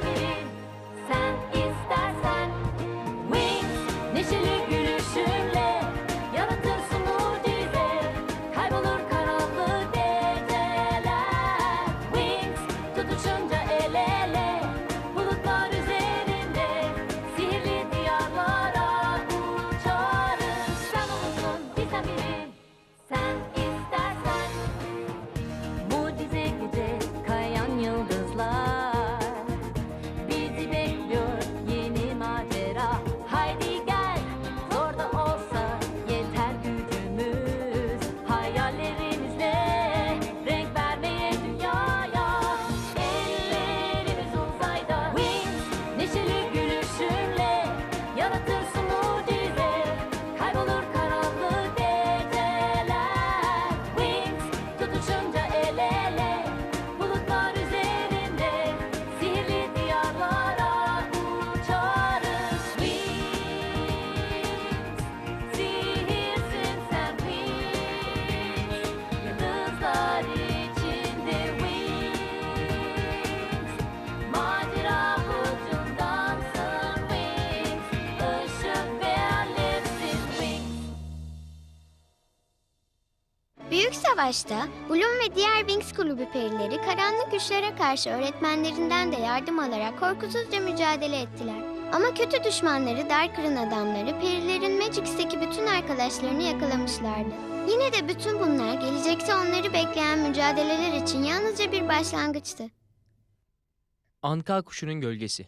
vitamin sen Büyük Savaş'ta Bloom ve diğer Wings kulübü perileri karanlık güçlere karşı öğretmenlerinden de yardım alarak korkusuzca mücadele ettiler. Ama kötü düşmanları Darker'ın adamları perilerin Magic'teki bütün arkadaşlarını yakalamışlardı. Yine de bütün bunlar gelecekte onları bekleyen mücadeleler için yalnızca bir başlangıçtı. Anka kuşunun gölgesi.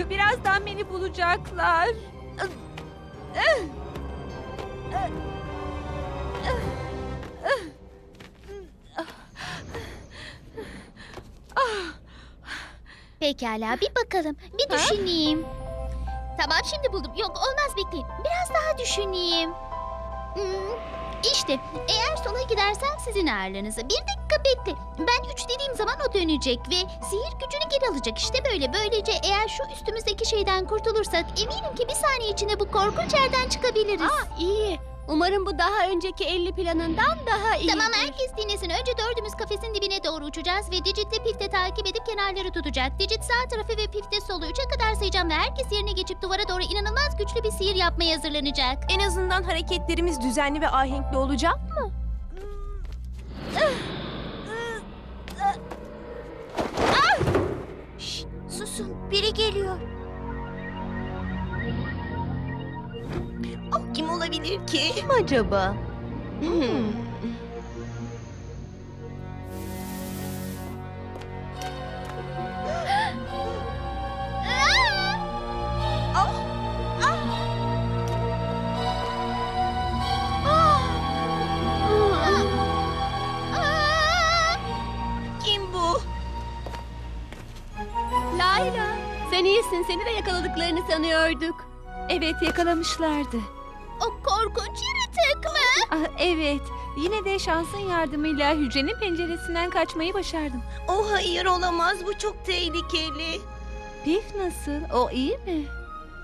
Olmayacak. Birazdan beni bulacaklar. Pekala bir bakalım. Bir düşüneyim. Tamam şimdi buldum. Yok olmaz bekleyin. Biraz daha düşüneyim. Hmm, işte eğer sola gidersen sizin ağırlığınıza. Bir dakika bekle. Ben üç dediğim zaman o dönecek ve sihir gücünü geri alacak. İşte böyle. Böylece eğer şu üstümüzdeki şeyden kurtulursak eminim ki bir saniye içinde bu korkunç yerden çıkabiliriz. İyi. Umarım bu daha önceki 50 planından daha iyi. Tamam herkes dinlesin. Önce dördümüz kafesin dibine doğru uçacağız ve Digit'le Pif'te takip edip kenarları tutacak. Digit sağ tarafı ve Pif'te solu. Üçe kadar sayacağım ve herkes yerine geçip duvara doğru inanılmaz güçlü bir sihir yapmaya hazırlanacak. En azından hareketlerimiz düzenli ve ahenkli olacak mı? Biri geliyor. O kim olabilir ki? Kim acaba? Hmm. Sanıyorduk. Evet, yakalamışlardı. O korkunç yaratık mı? Ah, evet, yine de şansın yardımıyla hücrenin penceresinden kaçmayı başardım. Oh hayır olamaz bu çok tehlikeli. Pif nasıl? O iyi mi?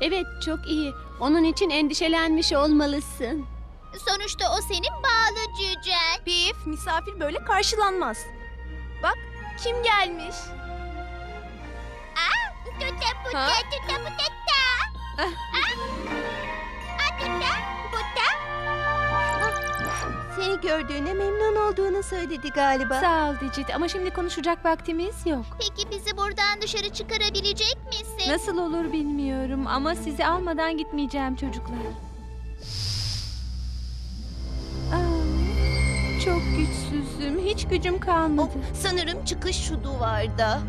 Evet, çok iyi. Onun için endişelenmiş olmalısın. Sonuçta o senin bağlı cücen. Pif, misafir böyle karşılanmaz. Bak, kim gelmiş? Ha? tuta puta ta. Ah. Ah, tuta puta. Seni gördüğüne memnun olduğunu söyledi galiba. Sağ ol Dicit ama şimdi konuşacak vaktimiz yok. Peki bizi buradan dışarı çıkarabilecek misin? Nasıl olur bilmiyorum ama sizi almadan gitmeyeceğim çocuklar. Aa, çok güçsüzüm. Hiç gücüm Oh, kalmadı. sanırım çıkış şu duvarda.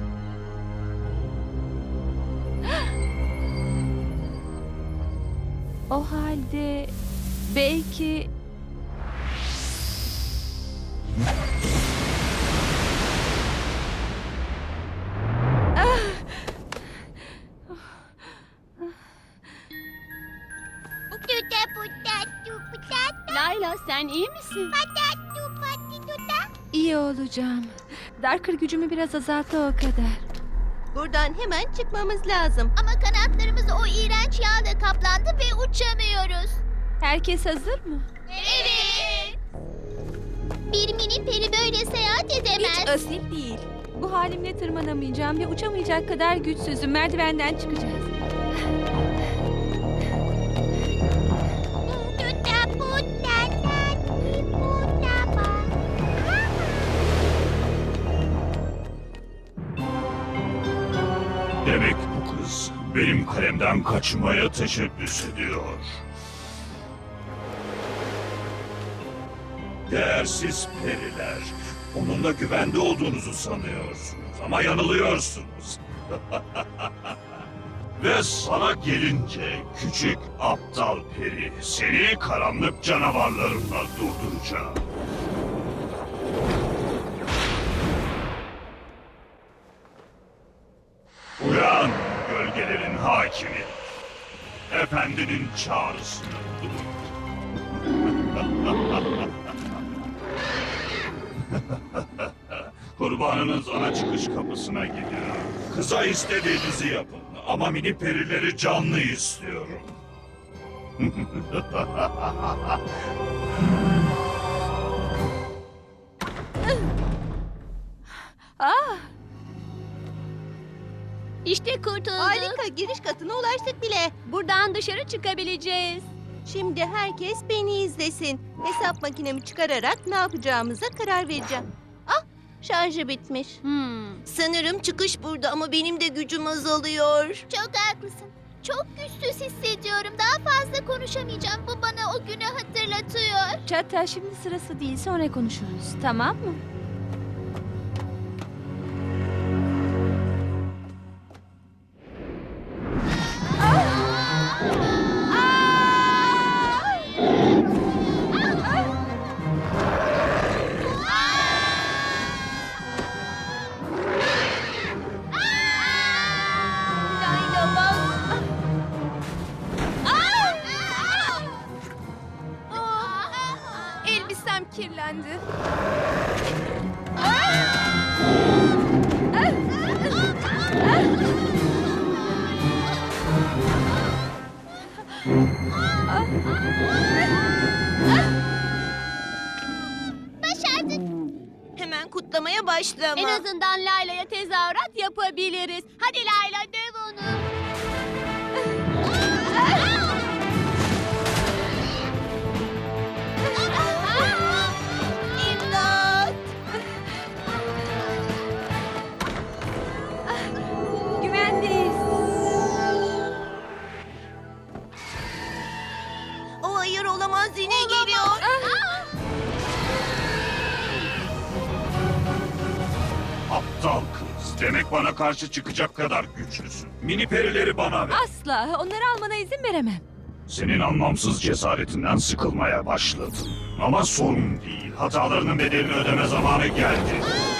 O halde belki... Layla sen iyi misin? İyi olacağım. Darker gücümü biraz azalttı o kadar. Buradan hemen çıkmamız lazım. Ama kanatlarımız o iğrenç yağla kaplandı ve uçamıyoruz. Herkes hazır mı? Evet. Bir mini peri böyle seyahat edemez. Hiç asil değil. Bu halimle tırmanamayacağım ve uçamayacak kadar güçsüzüm. Merdivenden çıkacağız. Benim kalemden kaçmaya teşebbüs ediyor. Değersiz periler. Onunla güvende olduğunuzu sanıyorsunuz ama yanılıyorsunuz. Ve sana gelince küçük aptal peri seni karanlık canavarlarımla durduracağım. Efendinin çağrısını. Kurbanınız ana çıkış kapısına gidiyor. Kıza istediğinizi yapın ama mini perileri canlı istiyorum. İşte kurtulduk. Harika giriş katına ulaştık bile. Buradan dışarı çıkabileceğiz. Şimdi herkes beni izlesin. Hesap makinemi çıkararak ne yapacağımıza karar vereceğim. Ah şarjı bitmiş. Hmm. Sanırım çıkış burada ama benim de gücüm azalıyor. Çok haklısın. Çok güçsüz hissediyorum. Daha fazla konuşamayacağım. Bu bana o günü hatırlatıyor. Çata şimdi sırası değil. Sonra konuşuruz. Tamam mı? Hemen kutlamaya başlama. En azından Layla'ya tezahürat yapabiliriz. Hadi Layla döv onu. İmdat! Güvendeyiz. O hayır olamaz yine geliyor. Demek bana karşı çıkacak kadar güçlüsün. Mini perileri bana ver. Asla. Onları almana izin veremem. Senin anlamsız cesaretinden sıkılmaya başladım. Ama sorun değil. Hatalarının bedelini ödeme zamanı geldi. Bu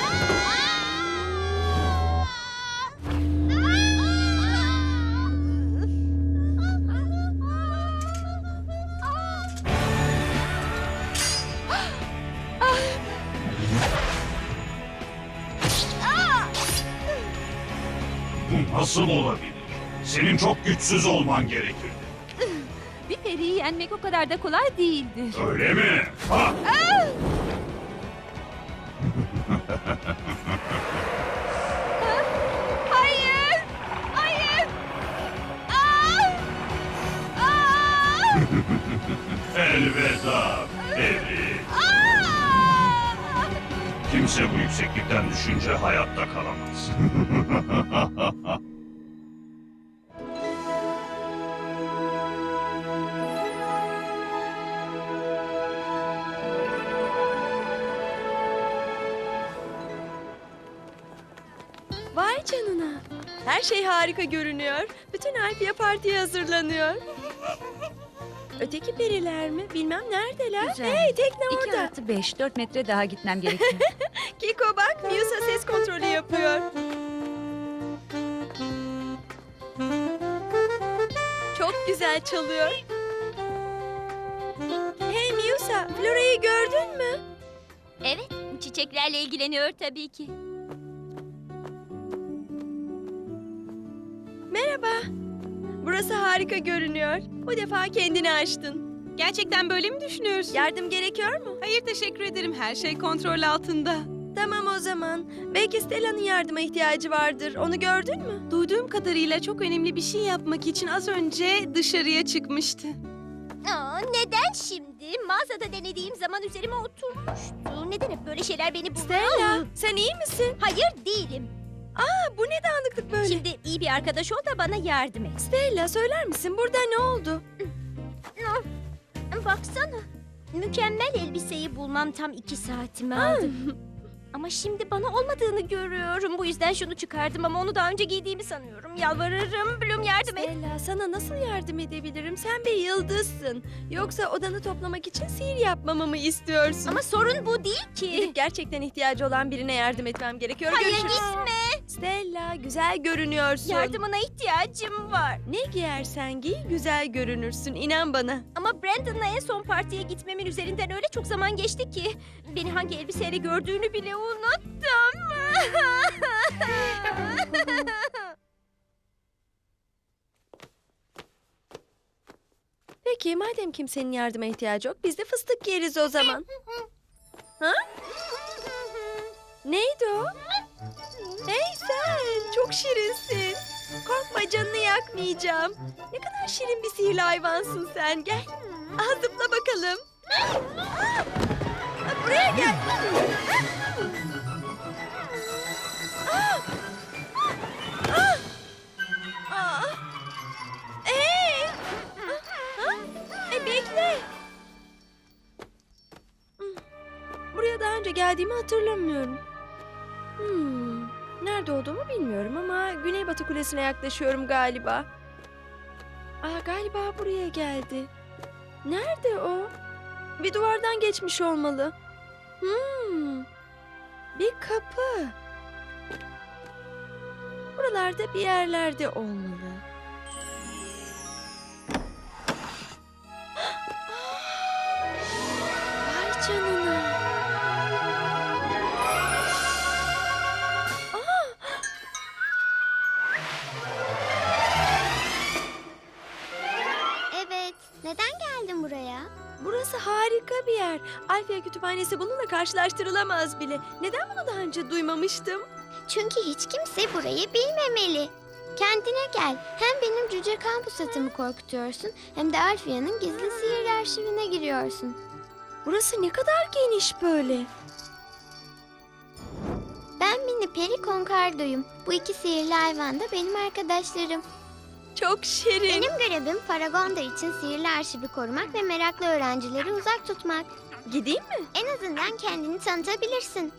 güçsüz olman gerekir. Bir periyi yenmek o kadar da kolay değildir. Öyle mi? Ha? Hayır! Hayır! Aa! Aa! Elveda peri. Aa! Kimse bu yükseklikten düşünce hayatta kalamaz. Güzel. Hey tekne 2 orada. artı 5, 4 metre daha gitmem gerekiyor. Kiko bak Musa ses kontrolü yapıyor. Çok güzel çalıyor. Hey Musa Rosa, Flora'yı gördün mü? Evet, çiçeklerle ilgileniyor tabii ki. Merhaba. Burası harika görünüyor. Bu defa kendini aştın. Gerçekten böyle mi düşünüyorsun? Yardım gerekiyor mu? Hayır teşekkür ederim. Her şey kontrol altında. Tamam o zaman. Belki Stella'nın yardıma ihtiyacı vardır. Onu gördün mü? Duyduğum kadarıyla çok önemli bir şey yapmak için az önce dışarıya çıkmıştı. Aa, neden şimdi? Mağazada denediğim zaman üzerime oturmuştu. Neden hep böyle şeyler beni buluyor? Stella, sen iyi misin? Hayır değilim. Aa, bu ne dağınıklık böyle? Şimdi iyi bir arkadaş ol da bana yardım et. Stella söyler misin burada ne oldu? Baksana. Mükemmel elbiseyi bulmam tam iki saatimi aldı. ama şimdi bana olmadığını görüyorum. Bu yüzden şunu çıkardım ama onu daha önce giydiğimi sanıyorum. Yalvarırım Bloom yardım et. Stella sana nasıl yardım edebilirim? Sen bir yıldızsın. Yoksa odanı toplamak için sihir yapmamı mı istiyorsun? Ama sorun bu değil ki. Gidip gerçekten ihtiyacı olan birine yardım etmem gerekiyor. Hayır Görüşürüz. gitme. Stella güzel görünüyorsun. Yardımına ihtiyacım var. Ne giyersen giy güzel görünürsün inan bana. Ama Brandon'la en son partiye gitmemin üzerinden öyle çok zaman geçti ki... ...beni hangi elbiseyle gördüğünü bile unuttum. Peki madem kimsenin yardıma ihtiyacı yok biz de fıstık yeriz o zaman. ha? Neydi o? Hey sen çok şirinsin. Korkma canını yakmayacağım. Ne kadar şirin bir sihirli hayvansın sen gel. Ah zıpla bakalım. Buraya gel. Hey! E bekle. Buraya daha önce geldiğimi hatırlamıyorum. Hmm. Nerede olduğumu bilmiyorum ama Güneybatı Kulesi'ne yaklaşıyorum galiba. Aa galiba buraya geldi. Nerede o? Bir duvardan geçmiş olmalı. Hmm. Bir kapı. Buralarda bir yerlerde olmalı. Harika bir yer. Alfia Kütüphanesi bununla karşılaştırılamaz bile. Neden bunu daha önce duymamıştım? Çünkü hiç kimse burayı bilmemeli. Kendine gel. Hem benim cüce kampus atımı korkutuyorsun hem de Alfia'nın gizli sihir arşivine giriyorsun. Burası ne kadar geniş böyle. Ben Mini Peri Konkardo'yum. Bu iki sihirli hayvan da benim arkadaşlarım. Çok şirin. Benim görevim Paragonda için sihirli arşivi korumak ve meraklı öğrencileri uzak tutmak. Gideyim mi? En azından kendini tanıtabilirsin.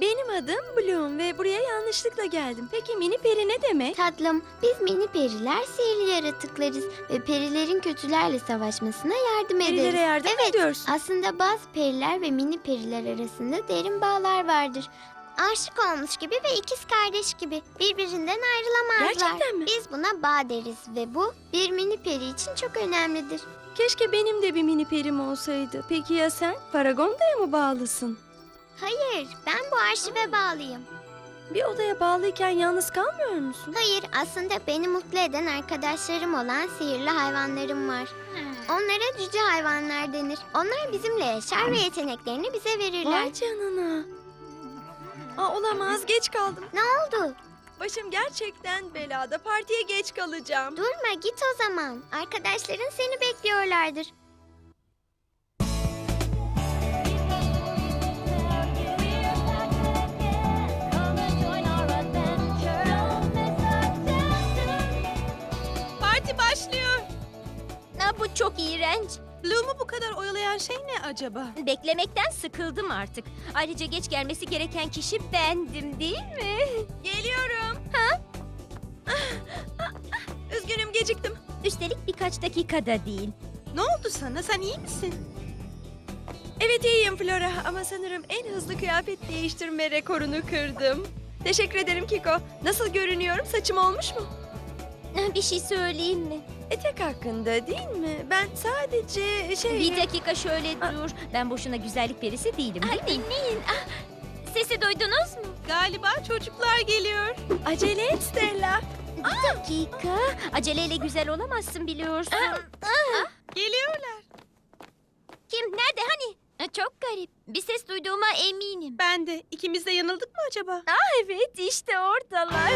Benim adım Bloom ve buraya yanlışlıkla geldim. Peki mini peri ne demek? Tatlım, biz mini periler sihirli yaratıklarız ve perilerin kötülerle savaşmasına yardım ederiz. Perilere yardım evet, ediyorsun? aslında bazı periler ve mini periler arasında derin bağlar vardır. Aşık olmuş gibi ve ikiz kardeş gibi birbirinden ayrılamazlar. Gerçekten mi? Biz buna bağ deriz ve bu bir mini peri için çok önemlidir. Keşke benim de bir mini perim olsaydı. Peki ya sen? Paragonda'ya mı bağlısın? Hayır, ben bu arşive bağlıyım. Bir odaya bağlıyken yalnız kalmıyor musun? Hayır, aslında beni mutlu eden arkadaşlarım olan sihirli hayvanlarım var. Onlara cüce hayvanlar denir. Onlar bizimle yaşar ve yeteneklerini bize verirler. Vay canına. Aa, olamaz geç kaldım. Ne oldu? Başım gerçekten belada. Partiye geç kalacağım. Durma git o zaman. Arkadaşların seni bekliyorlardır. Parti başlıyor. Ha, bu çok iğrenç. Bloom'u bu kadar oyalayan şey ne acaba? Beklemekten sıkıldım artık. Ayrıca geç gelmesi gereken kişi bendim değil mi? Geliyorum. Ha? Üzgünüm geciktim. Üstelik birkaç dakikada değil. Ne oldu sana? Sen iyi misin? Evet iyiyim Flora ama sanırım en hızlı kıyafet değiştirme rekorunu kırdım. Teşekkür ederim Kiko. Nasıl görünüyorum? Saçım olmuş mu? Bir şey söyleyeyim mi? Etek hakkında değil mi? Ben sadece şey... Bir dakika şöyle dur. Ben boşuna güzellik perisi değilim değil mi? Dinleyin. Ah, sesi duydunuz mu? Galiba çocuklar geliyor. Acele et Stella. Bir dakika. Aceleyle güzel olamazsın biliyorsun. Geliyorlar. Kim? Nerede? Hani? E, Çok garip. Bir ses duyduğuma eminim. Ben de. İkimiz de yanıldık mı acaba? Evet işte oradalar.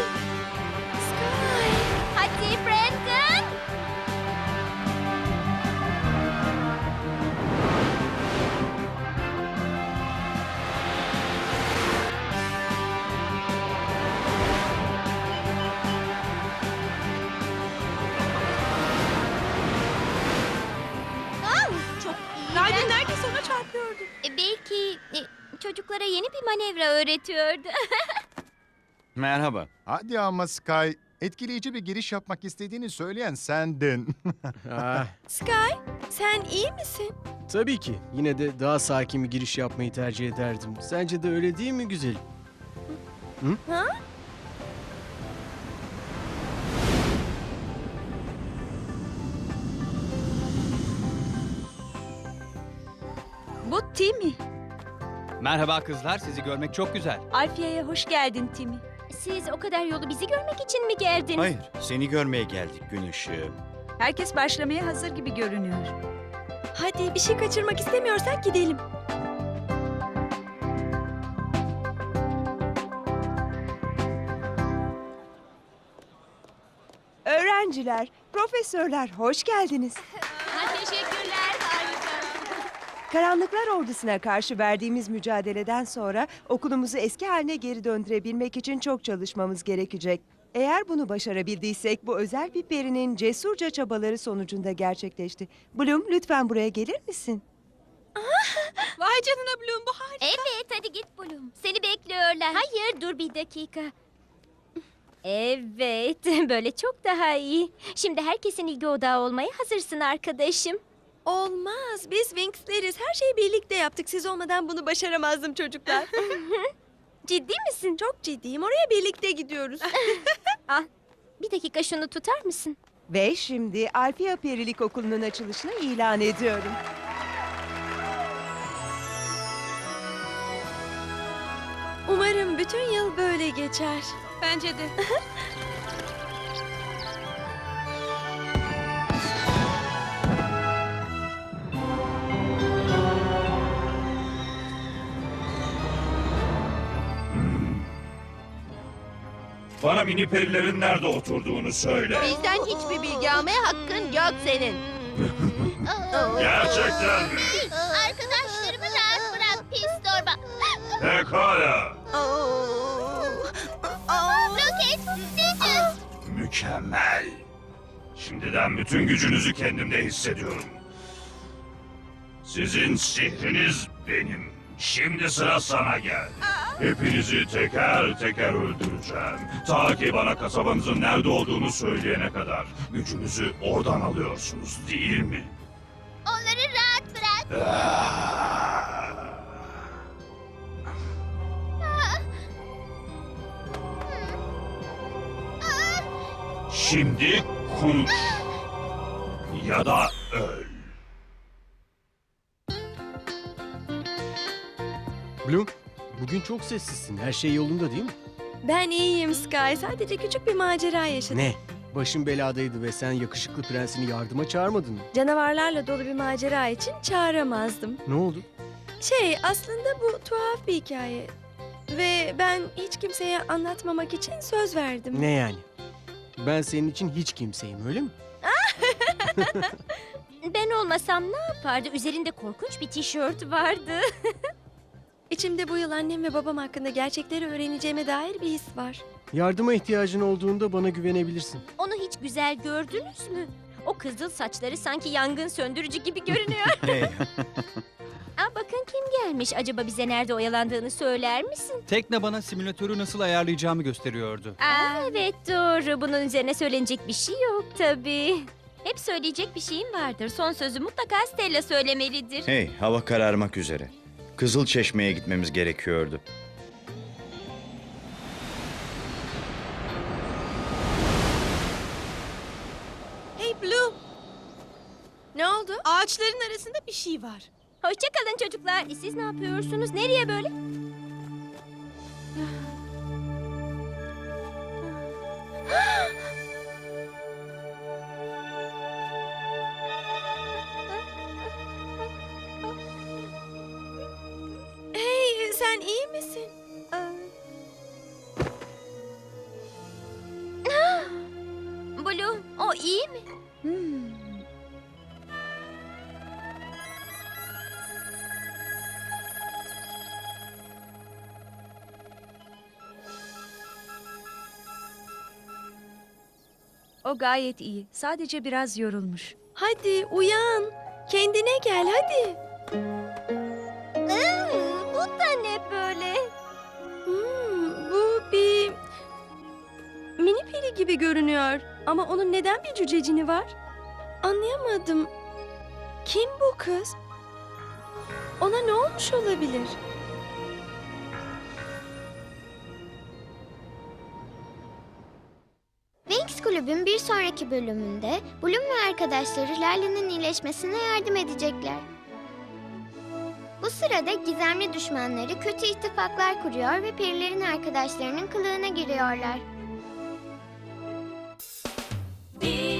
Çocuklara yeni bir manevra öğretiyordu. Merhaba. Hadi ama Sky, etkileyici bir giriş yapmak istediğini söyleyen sendin. Ah, Sky, sen iyi misin? tabii ki. Yine de daha sakin bir giriş yapmayı tercih ederdim. Sence de öyle değil mi güzelim? Bu Timmy. Merhaba kızlar, sizi görmek çok güzel. Alfiye'ye hoş geldin Timmy. Siz o kadar yolu bizi görmek için mi geldiniz? Hayır, seni görmeye geldik gün ışığı. Herkes başlamaya hazır gibi görünüyor. Hadi bir şey kaçırmak istemiyorsak gidelim. Öğrenciler, profesörler hoş geldiniz. Karanlıklar ordusuna karşı verdiğimiz mücadeleden sonra okulumuzu eski haline geri döndürebilmek için çok çalışmamız gerekecek. Eğer bunu başarabildiysek bu özel bir perinin cesurca çabaları sonucunda gerçekleşti. Bloom lütfen buraya gelir misin? Vay canına Bloom bu harika. Evet hadi git Bloom. Seni bekliyorlar. Hayır dur bir dakika. Evet böyle çok daha iyi. Şimdi herkesin ilgi odağı olmaya hazırsın arkadaşım. Olmaz. Biz Wings'leriz. Her şeyi birlikte yaptık. Siz olmadan bunu başaramazdım çocuklar. Ciddi misin? Çok ciddiyim. Oraya birlikte gidiyoruz. Bir dakika şunu tutar mısın? Ve şimdi Alfia Perilik Okulu'nun açılışını ilan ediyorum. Umarım bütün yıl böyle geçer. Bence de. Bana mini perilerin nerede oturduğunu söyle. Bizden hiçbir bilgi almaya hakkın yok senin. Gerçekten mi? Arkadaşlarımı rahat bırak pis torba. Pekala. Roket, Digit. Mükemmel. Şimdiden bütün gücünüzü kendimde hissediyorum. Sizin sihriniz benim. Şimdi sıra sana gel. Hepinizi teker teker öldüreceğim. Ta ki bana kasabanızın nerede olduğunu söyleyene kadar. Gücünüzü oradan alıyorsunuz değil mi? Onları rahat bırak. Şimdi konuş. Ya da öl. Bloom, bugün çok sessizsin. Her şey yolunda değil mi? Ben iyiyim Sky. Sadece küçük bir macera yaşadım. Ne? Başın beladaydı ve sen yakışıklı prensini yardıma çağırmadın mı? Canavarlarla dolu bir macera için çağıramazdım. Ne oldu? Şey aslında bu tuhaf bir hikaye. Ve ben hiç kimseye anlatmamak için söz verdim. Ne yani? Ben senin için hiç kimseyim öyle mi? Ben olmasam ne yapardı? Üzerinde korkunç bir tişört vardı. İçimde bu yıl annem ve babam hakkında gerçekleri öğreneceğime dair bir his var. Yardıma ihtiyacın olduğunda bana güvenebilirsin. Onu hiç güzel gördünüz mü? O kızıl saçları sanki yangın söndürücü gibi görünüyor. Hey, Aa, bakın kim gelmiş. Acaba bize nerede oyalandığını söyler misin? tekne bana simülatörü nasıl ayarlayacağımı gösteriyordu. Aa, evet doğru. Bunun üzerine söylenecek bir şey yok tabii. Hep söyleyecek bir şeyim vardır. Son sözü mutlaka Stella söylemelidir. Hey, hava kararmak üzere. Kızıl Çeşme'ye gitmemiz gerekiyordu. Hey Blue, oldu? Ağaçların arasında bir şey var. Hoşçakalın çocuklar. E, Siz ne yapıyorsunuz? Nereye böyle? Sen iyi misin? Blue, o iyi mi? O gayet iyi. Sadece biraz yorulmuş. Hadi uyan. Kendine gel hadi. Gibi görünüyor. Ama onun neden bir cücecini var? Anlayamadım. Kim bu kız? Ona ne olmuş olabilir? Wings Kulübün bir sonraki bölümünde Bloom ve arkadaşları Lala'nın iyileşmesine yardım edecekler. Bu sırada gizemli düşmanları kötü ittifaklar kuruyor ve perilerin arkadaşlarının kılığına giriyorlar. Biz